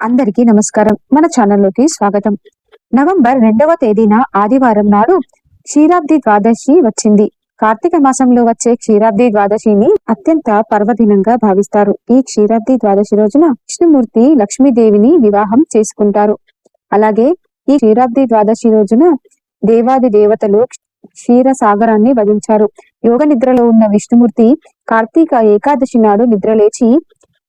అందరికీ నమస్కారం. మన ఛానల్లోకి స్వాగతం. నవంబర్ రెండవ తేదీన ఆదివారం నాడు క్షీరాబ్ది ద్వాదశి వచ్చింది. కార్తీక మాసంలో వచ్చే క్షీరాబ్ది ద్వాదశిని అత్యంత పర్వదినంగా భావిస్తారు. ఈ క్షీరాబ్ది ద్వాదశి రోజున విష్ణుమూర్తి లక్ష్మీదేవిని వివాహం చేసుకుంటారు. అలాగే ఈ క్షీరాబ్ది ద్వాదశి రోజున దేవాది దేవతలు క్షీర సాగరాన్ని వధించారు. యోగ నిద్రలో ఉన్న విష్ణుమూర్తి కార్తీక ఏకాదశి నాడు నిద్రలేచి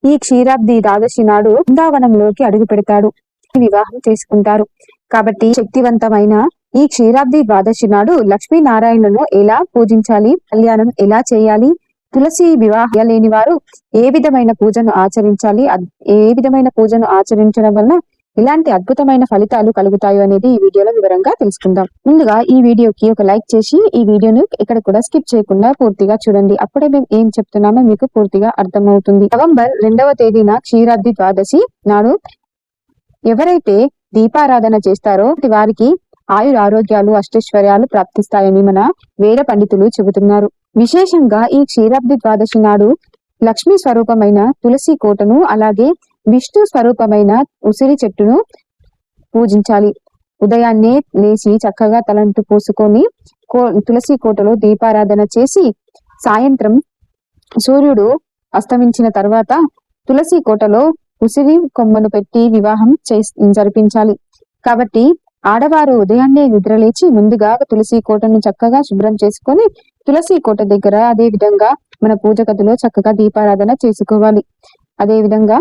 ఈ క్షీరాబ్ది ద్వాదశి నాడు బృందావనంలోకి అడుగు పెడతాడు. వివాహం చేసుకుంటారు. కాబట్టి శక్తివంతమైన ఈ క్షీరాబ్ది ద్వాదశి నాడు లక్ష్మీనారాయణను ఎలా పూజించాలి? కళ్యాణం ఎలా చేయాలి? తులసి వివాహ లేని వారు ఏ విధమైన పూజను ఆచరించాలి? ఏ విధమైన పూజను ఆచరించడం వలన ఇలాంటి అద్భుతమైన ఫలితాలు కలుగుతాయో అనేది ఈ వీడియోలో వివరంగా తెలుసుకుందాం. ముందుగా ఈ వీడియోకి ఒక లైక్ చేసి ఈ వీడియోను ఇక్కడ కూడా స్కిప్ చేయకుండా పూర్తిగా చూడండి. అప్పుడే మేము ఏం చెప్తున్నామో మీకు పూర్తిగా అర్థమవుతుంది. నవంబర్ రెండవ తేదీన క్షీరాబ్ది ద్వాదశి నాడు ఎవరైతే దీపారాధన చేస్తారో వారికి ఆయుర ఆరోగ్యాలు అష్టైశ్వర్యాలు ప్రాప్తిస్తాయని మన వేద పండితులు చెబుతున్నారు. విశేషంగా ఈ క్షీరాబ్ది ద్వాదశి నాడు లక్ష్మీ స్వరూపమైన తులసి కోటను అలాగే విష్ణు స్వరూపమైన ఉసిరి చెట్టును పూజించాలి. ఉదయాన్నే లేచి చక్కగా తలంటు పూసుకొని కో తులసి కోటలో దీపారాధన చేసి సాయంత్రం సూర్యుడు అస్తమించిన తర్వాత తులసి కోటలో ఉసిరి కొమ్మను పెట్టి వివాహం చే జరిపించాలి. కాబట్టి ఆడవారు ఉదయాన్నే నిద్రలేచి ముందుగా తులసి కోటను చక్కగా శుభ్రం చేసుకొని తులసి కోట దగ్గర అదే విధంగా మన పూజ గదిలో చక్కగా దీపారాధన చేసుకోవాలి. అదే విధంగా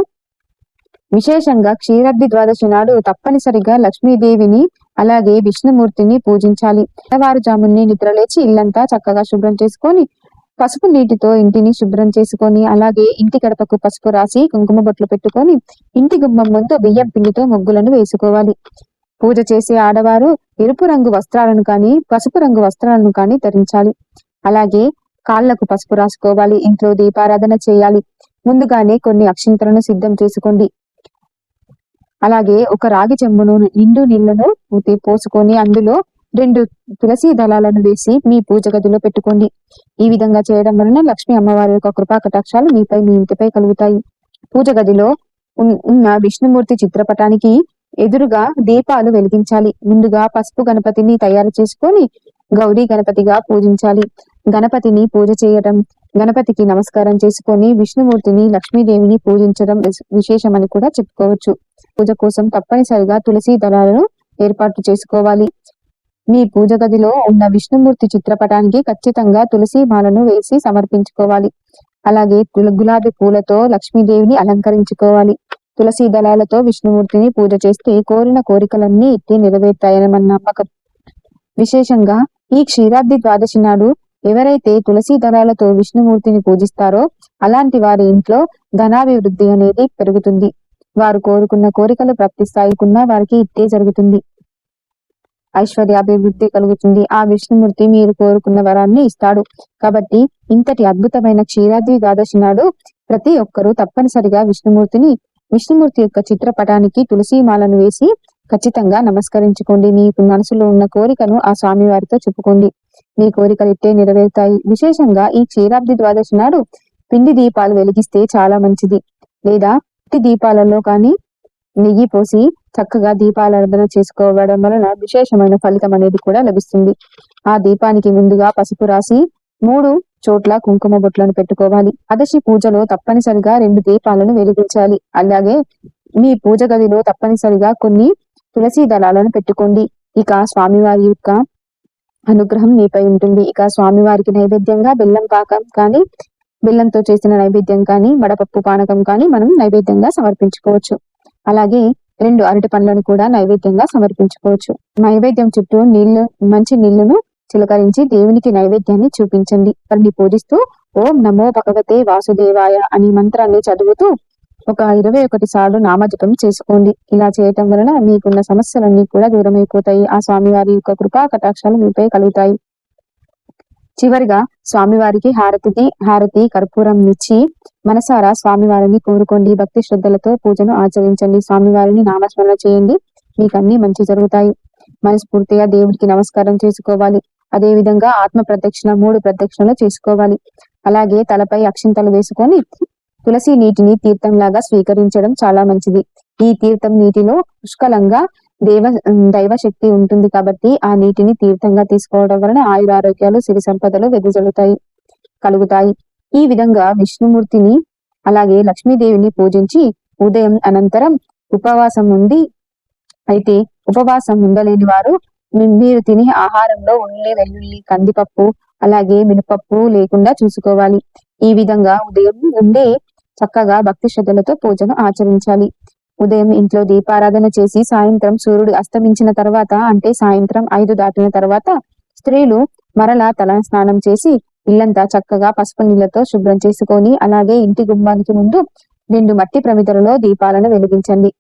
విశేషంగా క్షీరాబ్ది ద్వాదశి నాడు తప్పనిసరిగా లక్ష్మీదేవిని అలాగే విష్ణుమూర్తిని పూజించాలి. తెల్లవారుజాముని నిద్రలేచి ఇల్లంతా చక్కగా శుభ్రం చేసుకొని పసుపు నీటితో ఇంటిని శుభ్రం చేసుకొని అలాగే ఇంటి గడపకు పసుపు రాసి కుంకుమ బొట్లు పెట్టుకొని ఇంటి గుమ్మం ముందు బియ్యం పిండితో ముగ్గులను వేసుకోవాలి. పూజ చేసే ఆడవారు ఎరుపు రంగు వస్త్రాలను కానీ పసుపు రంగు వస్త్రాలను కానీ ధరించాలి. అలాగే కాళ్ళకు పసుపు రాసుకోవాలి. ఇంట్లో దీపారాధన చేయాలి. ముందుగానే కొన్ని అక్షింతలను సిద్ధం చేసుకోండి. అలాగే ఒక రాగి చెంబును నిండు నీళ్ళను పోసుకొని అందులో రెండు తులసి దళాలను వేసి మీ పూజ గదిలో పెట్టుకోండి. ఈ విధంగా చేయడం వలన లక్ష్మీ అమ్మవారి యొక్క కృపా కటాక్షాలు మీపై మీ ఇంటిపై కలుగుతాయి. పూజ గదిలో ఉన్న విష్ణుమూర్తి చిత్రపటానికి ఎదురుగా దీపాలు వెలిగించాలి. ముందుగా పసుపు గణపతిని తయారు చేసుకొని గౌరీ గణపతిగా పూజించాలి. గణపతిని పూజ చేయడం గణపతికి నమస్కారం చేసుకొని విష్ణుమూర్తిని లక్ష్మీదేవిని పూజించడం విశేషమని కూడా చెప్పుకోవచ్చు. పూజ కోసం తప్పనిసరిగా తులసి దళాలను ఏర్పాటు చేసుకోవాలి. మీ పూజ గదిలో ఉన్న విష్ణుమూర్తి చిత్రపటానికి ఖచ్చితంగా తులసి మాలను వేసి సమర్పించుకోవాలి. అలాగే గులాబీ పూలతో లక్ష్మీదేవిని అలంకరించుకోవాలి. తులసి దళాలతో విష్ణుమూర్తిని పూజ చేస్తే కోరిన కోరికలన్నీ ఎత్తి నెరవేర్తాయని మన నమ్మకం. విశేషంగా ఈ క్షీరాబ్ది ద్వాదశి నాడు ఎవరైతే తులసి దళాలతో విష్ణుమూర్తిని పూజిస్తారో అలాంటి వారి ఇంట్లో ధనాభివృద్ధి అనేది పెరుగుతుంది. వారు కోరుకున్న కోరికలు ప్రాప్తిస్తాయికున్నా వారికి ఇట్టే జరుగుతుంది. ఐశ్వర్యాభివృద్ధి కలుగుతుంది. ఆ విష్ణుమూర్తి మీరు కోరుకున్న వరాన్ని ఇస్తాడు. కాబట్టి ఇంతటి అద్భుతమైన క్షీరాద్రి ద్వాదశి నాడు ప్రతి ఒక్కరూ తప్పనిసరిగా విష్ణుమూర్తిని విష్ణుమూర్తి యొక్క చిత్రపటానికి తులసి మాలను వేసి ఖచ్చితంగా నమస్కరించుకోండి. మీకు మనసులో ఉన్న కోరికను ఆ స్వామి వారితో చెప్పుకోండి. మీ కోరికలు ఇట్టే నెరవేరుతాయి. విశేషంగా ఈ క్షీరాబ్ది ద్వాదశి నాడు పిండి దీపాలు వెలిగిస్తే చాలా మంచిది. లేదా పిండి దీపాలలో కానీ నెయ్యి పోసి చక్కగా దీపారాధన చేసుకోవడం వలన విశేషమైన ఫలితం అనేది కూడా లభిస్తుంది. ఆ దీపానికి ముందుగా పసుపు రాసి మూడు చోట్ల కుంకుమ బొట్లను పెట్టుకోవాలి. అదశి పూజలో తప్పనిసరిగా రెండు దీపాలను వెలిగించాలి. అలాగే మీ పూజ గదిలో తప్పనిసరిగా కొన్ని తులసి దళాలను పెట్టుకోండి. ఇక స్వామివారి యొక్క అనుగ్రహం మీపై ఉంటుంది. ఇక స్వామివారికి నైవేద్యంగా బెల్లం పాకం కానీ బెల్లంతో చేసిన నైవేద్యం కానీ వడపప్పు పానకం కానీ మనం నైవేద్యంగా సమర్పించుకోవచ్చు. అలాగే రెండు అరటి పండ్లను కూడా నైవేద్యంగా సమర్పించుకోవచ్చు. నైవేద్యం చుట్టూ నీళ్ళు మంచి నీళ్ళను చిలకరించి దేవునికి నైవేద్యాన్ని చూపించండి. వారిని పూజిస్తూ ఓం నమో భగవతే వాసుదేవాయ అని మంత్రాన్ని చదువుతూ ఒక ఇరవై ఒకటి సార్లు నామజపం చేసుకోండి. ఇలా చేయటం వలన మీకున్న సమస్యలన్నీ కూడా దూరమైపోతాయి. ఆ స్వామివారి యొక్క కృపా కటాక్షాలు మీపై కలుగుతాయి. చివరిగా స్వామివారికి హారతికి హారతి కర్పూరం ఇచ్చి మనసారా స్వామివారిని కోరుకోండి. భక్తి శ్రద్ధలతో పూజను ఆచరించండి. స్వామివారిని నామస్మరణ చేయండి. మీకు అన్ని మంచి జరుగుతాయి. మనస్ఫూర్తిగా దేవుడికి నమస్కారం చేసుకోవాలి. అదే విధంగా ఆత్మ ప్రదక్షిణ మూడు ప్రదక్షిణలు చేసుకోవాలి. అలాగే తలపై అక్షింతలు వేసుకొని తులసి నీటిని తీర్థంలాగా స్వీకరించడం చాలా మంచిది. ఈ తీర్థం నీటిలో పుష్కలంగా దేవ దైవ శక్తి ఉంటుంది కాబట్టి ఆ నీటిని తీర్థంగా తీసుకోవడం వలన ఆయురారోగ్యాలు సిరి సంపదలు వెదజల్లుతాయి కలుగుతాయి. ఈ విధంగా విష్ణుమూర్తిని అలాగే లక్ష్మీదేవిని పూజించి ఉదయం అనంతరం ఉపవాసం ఉండి అయితే ఉపవాసం ఉండలేని వారు మీరు తినే ఆహారంలో ఉల్లి వెల్లుల్లి కందిపప్పు అలాగే మినపప్పు లేకుండా చూసుకోవాలి. ఈ విధంగా ఉదయం ఉండే చక్కగా భక్తి శ్రద్ధలతో పూజను ఆచరించాలి. ఉదయం ఇంట్లో దీపారాధన చేసి సాయంత్రం సూర్యుడు అస్తమించిన తర్వాత అంటే సాయంత్రం ఐదు దాటిన తర్వాత స్త్రీలు మరలా తల స్నానం చేసి ఇల్లంతా చక్కగా పసుపు నీళ్ళతో శుభ్రం చేసుకొని అలాగే ఇంటి గుమ్మానికి ముందు రెండు మట్టి ప్రమిదలలో దీపాలను వెలిగించండి.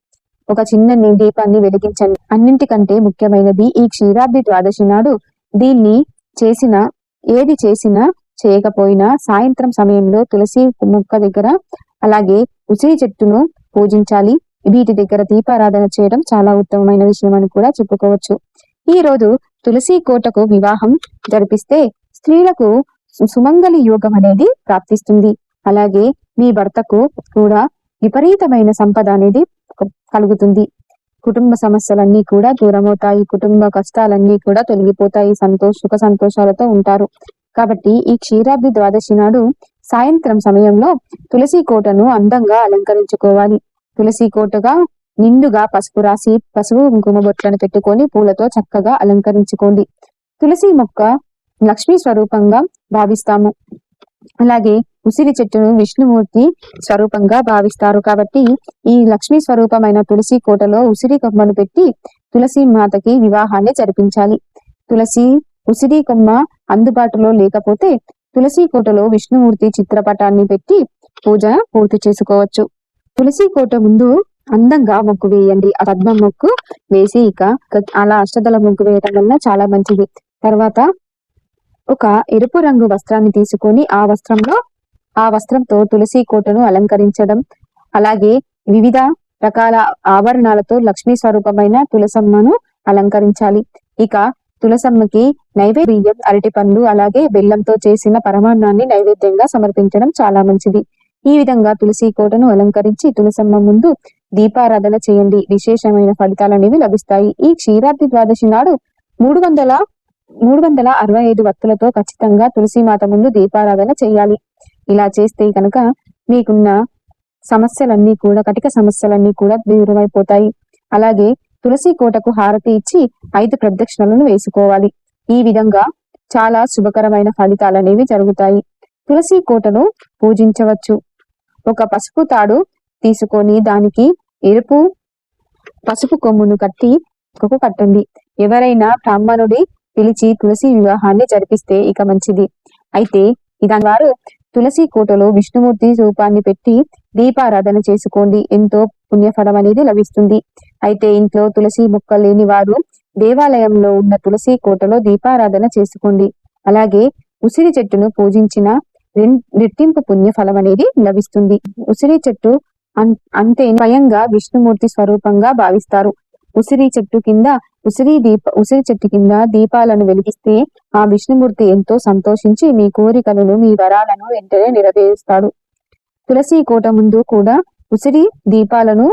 ఒక చిన్న దీపాన్ని వెలిగించండి. అన్నింటికంటే ముఖ్యమైనది ఈ క్షీరాబ్ది ద్వాదశి నాడు దీన్ని చేసిన ఏది చేసినా చేయకపోయినా సాయంత్రం సమయంలో తులసి మొక్క దగ్గర అలాగే ఉసిరి చెట్టును పూజించాలి. వీటి దగ్గర దీపారాధన చేయడం చాలా ఉత్తమమైన విషయం అని కూడా చెప్పుకోవచ్చు. ఈ రోజు తులసి కోటకు వివాహం జరిపిస్తే స్త్రీలకు సుమంగళి యోగం అనేది ప్రాప్తిస్తుంది. అలాగే మీ భర్తకు కూడా విపరీతమైన సంపద అనేది కలుగుతుంది. కుటుంబ సమస్యలన్నీ కూడా దూరమవుతాయి. కుటుంబ కష్టాలన్నీ కూడా తొలగిపోతాయి. సంతోష సుఖ సంతోషాలతో ఉంటారు. కాబట్టి ఈ క్షీరాబ్ది ద్వాదశి నాడు సాయంత్రం సమయంలో తులసి కోటను అందంగా అలంకరించుకోవాలి. తులసి కోటగా నిండుగా పసుపు రాసి పసుపు కుంకుమ బొట్లను పెట్టుకొని పూలతో చక్కగా అలంకరించుకోండి. తులసి మొక్క లక్ష్మీ స్వరూపంగా భావిస్తాము. అలాగే ఉసిరి చెట్టును విష్ణుమూర్తి స్వరూపంగా భావిస్తారు. కాబట్టి ఈ లక్ష్మీ స్వరూపమైన తులసి కోటలో ఉసిరి కొమ్మను పెట్టి తులసి మాతకి వివాహాన్ని జరిపించాలి. తులసి ఉసిరి కొమ్మ అందుబాటులో లేకపోతే తులసి కోటలో విష్ణుమూర్తి చిత్రపటాన్ని పెట్టి పూజ పూర్తి చేసుకోవచ్చు. తులసి కోట ముందు అందంగా ముగ్గు వేయండి. ఆ పద్మ ముగ్గు వేసి ఇక అలా అష్టదల మొగ్గు వేయటం వల్ల చాలా మంచిది. తర్వాత ఒక ఎరుపు రంగు వస్త్రాన్ని తీసుకొని ఆ వస్త్రంలో ఆ వస్త్రంతో తులసి కోటను అలంకరించడం. అలాగే వివిధ రకాల ఆభరణాలతో లక్ష్మీ స్వరూపమైన తులసమ్మను అలంకరించాలి. ఇక తులసమ్మకి నైవేద్యం అరటి పండ్లు అలాగే బెల్లంతో చేసిన పరమాన్నాన్ని నైవేద్యంగా సమర్పించడం చాలా మంచిది. ఈ విధంగా తులసి కోటను అలంకరించి తులసమ్మ ముందు దీపారాధన చేయండి. విశేషమైన ఫలితాలు అనేవి లభిస్తాయి. ఈ క్షీరాబ్ది ద్వాదశి నాడు మూడు వందల మూడు వందల అరవై ఐదు వత్తులతో ఖచ్చితంగా తులసి మాత ముందు దీపారాధన చేయాలి. ఇలా చేస్తే కనుక మీకున్న సమస్యలన్నీ కూడా కటిక సమస్యలన్నీ కూడా దూరమైపోతాయి. అలాగే తులసి కోటకు హారతి ఇచ్చి ఐదు ప్రదక్షిణలను వేసుకోవాలి. ఈ విధంగా చాలా శుభకరమైన ఫలితాలు అనేవి జరుగుతాయి. తులసి కోటను పూజించవచ్చు. ఒక పసుపు తాడు తీసుకొని దానికి ఎరుపు పసుపు కొమ్మును కట్టి కట్టండి ఎవరైనా బ్రాహ్మణుడి పిలిచి తులసి వివాహాన్ని జరిపిస్తే ఇక మంచిది. అయితే ఇదాని వారు తులసి కోటలో విష్ణుమూర్తి రూపాన్ని పెట్టి దీపారాధన చేసుకోండి. ఎంతో పుణ్యఫలం అనేది లభిస్తుంది. అయితే ఇంట్లో తులసి మొక్క లేని వారు దేవాలయంలో ఉన్న తులసి కోటలో దీపారాధన చేసుకోండి. అలాగే ఉసిరి చెట్టును పూజించిన రెట్టింపు పుణ్య ఫలం అనేది లభిస్తుంది. ఉసిరి చెట్టు అంతే స్వయంగా విష్ణుమూర్తి స్వరూపంగా భావిస్తారు. ఉసిరి చెట్టు కింద ఉసిరి దీప ఉసిరి చెట్టు కింద దీపాలను వెలిగిస్తే ఆ విష్ణుమూర్తి ఎంతో సంతోషించి మీ కోరికలను మీ వరాలను వెంటనే నెరవేరుస్తాడు. తులసి కోట ముందు కూడా ఉసిరి దీపాలను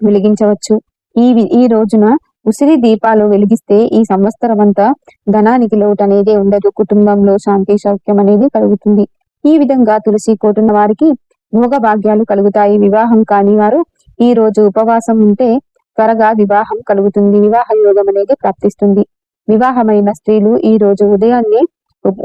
వెలిగించవచ్చు. ఈ ఈ రోజున ఉసిరి దీపాలు వెలిగిస్తే ఈ సంవత్సరం అంతా ధనానికి లోటు అనేది ఉండదు. కుటుంబంలో శాంతి సౌఖ్యం అనేది కలుగుతుంది. ఈ విధంగా తులసి కోటున్న వారికి భోగ భాగ్యాలు కలుగుతాయి. వివాహం కాని వారు ఈ రోజు ఉపవాసం ఉంటే త్వరగా వివాహం కలుగుతుంది. వివాహ యోగం అనేది ప్రాప్తిస్తుంది. వివాహమైన స్త్రీలు ఈ రోజు ఉదయాన్నే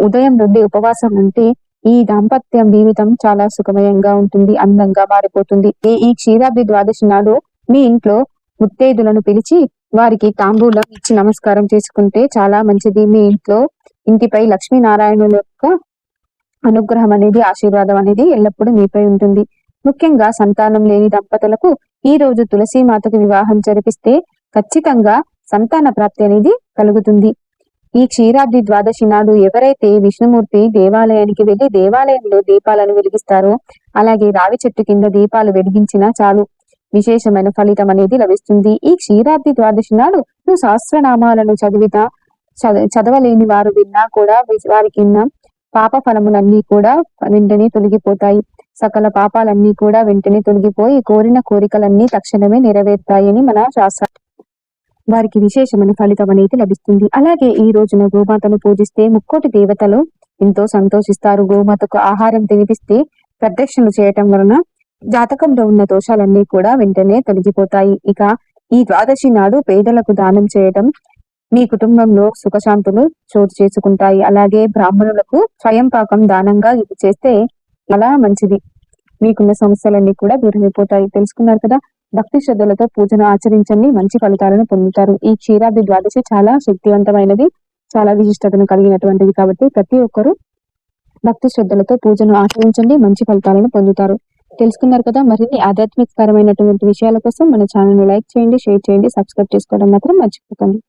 ఉదయం నుండి ఉపవాసం ఉంటే ఈ దాంపత్యం జీవితం చాలా సుఖమయంగా ఉంటుంది. అందంగా మారిపోతుంది. ఈ క్షీరాబ్ది ద్వాదశి నాడు మీ ఇంట్లో ముత్తైదులను పిలిచి వారికి తాంబూలం ఇచ్చి నమస్కారం చేసుకుంటే చాలా మంచిది. మీ ఇంట్లో ఇంటిపై లక్ష్మీనారాయణుల యొక్క అనుగ్రహం అనేది ఆశీర్వాదం అనేది ఎల్లప్పుడూ మీపై ఉంటుంది. ముఖ్యంగా సంతానం లేని దంపతులకు ఈ రోజు తులసి మాతకు వివాహం జరిపిస్తే ఖచ్చితంగా సంతాన ప్రాప్తి అనేది కలుగుతుంది. ఈ క్షీరాబ్ది ద్వాదశి నాడు ఎవరైతే విష్ణుమూర్తి దేవాలయానికి వెళ్ళి దేవాలయంలో దీపాలను వెలిగిస్తారో అలాగే రావి చెట్టు కింద దీపాలు వెలిగించినా చాలు. విశేషమైన ఫలితం అనేది లభిస్తుంది. ఈ క్షీరాబ్ది ద్వాదశి నాడు సహస్రనామాలను చదివిత చదవలేని వారు విన్నా కూడా వారికి పాప ఫలములన్నీ కూడా వెంటనే తొలగిపోతాయి. సకల పాపాలన్నీ కూడా వెంటనే తొలగిపోయి కోరిన కోరికలన్నీ తక్షణమే నెరవేరుతాయని మన శాస్త్ర వారికి విశేషమైన ఫలితం అనేది లభిస్తుంది. అలాగే ఈ రోజున గోమాతను పూజిస్తే ముక్కోటి దేవతలు ఎంతో సంతోషిస్తారు. గోమాతకు ఆహారం తినిపిస్తే ప్రదక్షిణలు చేయటం వలన జాతకంలో ఉన్న దోషాలన్నీ కూడా వెంటనే తొలగిపోతాయి. ఇక ఈ ద్వాదశి నాడు పేదలకు దానం చేయడం మీ కుటుంబంలో సుఖశాంతులు చోటు చేసుకుంటాయి. అలాగే బ్రాహ్మణులకు స్వయం పాకం దానంగా ఇది చేస్తే అలా మంచిది. మీకున్న సమస్యలన్నీ కూడా దూరమైపోతాయి. తెలుసుకున్నారు కదా? భక్తి శ్రద్ధలతో పూజను ఆచరించండి. మంచి ఫలితాలను పొందుతారు. ఈ క్షీరాబ్ది ద్వాదశి చాలా శక్తివంతమైనది చాలా విశిష్టతను కలిగినటువంటిది కాబట్టి ప్రతి ఒక్కరూ భక్తి శ్రద్ధలతో పూజను ఆచరించండి. మంచి ఫలితాలను పొందుతారు. తెలుసుకున్నారు కదా మరిన్ని ఆధ్యాత్మికపరమైనటువంటి విషయాల కోసం మన ఛానల్ని లైక్ చేయండి షేర్ చేయండి సబ్స్క్రైబ్ చేసుకోవడం మాత్రం మర్చిపోకండి.